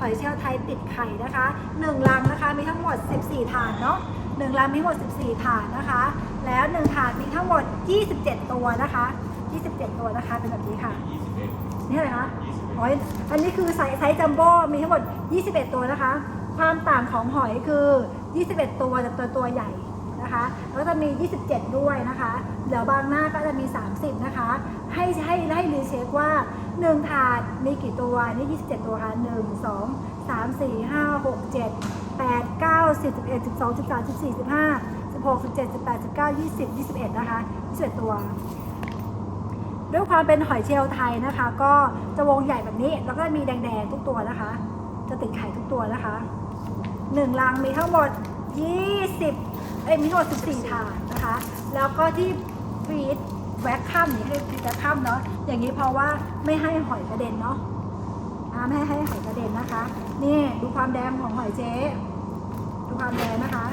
หอยเชลล์ไทยติดไข่นะคะ1ลังนะคะมีทั้งหมด 14 ถาดเนาะหนึ่งลังมีทั้งหมด 14 ถาดนะคะ แล้ว1ถาดมีทั้งหมด 27 ตัวนะคะ 27 ตัวนะคะเป็นแบบนี้ค่ะนี่อะไรคะหอยอันนี้คือไซส์ไซส์จัมโบ้มีทั้งหมด 21 ตัวนะคะ ความต่างของหอยคือ 21 ตัวแต่ตัวตัวใหญ่นะคะแล้วจะมี 27 ด้วยนะคะ เดี๋ยวบางหน้าก็จะมี 30 นะคะ ให้ให้ให้รีเช็คว่า 1 ถาดมีกี่ตัว นี่ 27 ตัวค่ะ 1 2 3 4 5 6 7 8 9 10 11 12 13 14 15 16 17 18 19 20 21นะคะ21ตัว ด้วยความเป็นหอยเชลล์ไทยนะคะ ก็จะวงใหญ่แบบนี้ แล้วก็มีแดงๆทุกตัวนะคะ จะติดไข่ทุกตัวนะคะหนึ่งรังมีทั้งหมด20เอ้ยมีทั้งหมด14ถาดนะคะ แล้วก็ที่ฟีดแว็กคัมนี่ให้ฟีดแว็กคัมเนาะอย่างนี้เพราะว่าไม่ให้หอยกระเด็นเนาะ ไม่ให้ให้หอยกระเด็นนะคะ นี่ดูความแดงของหอยเจ๊ ดูความแดงนะคะ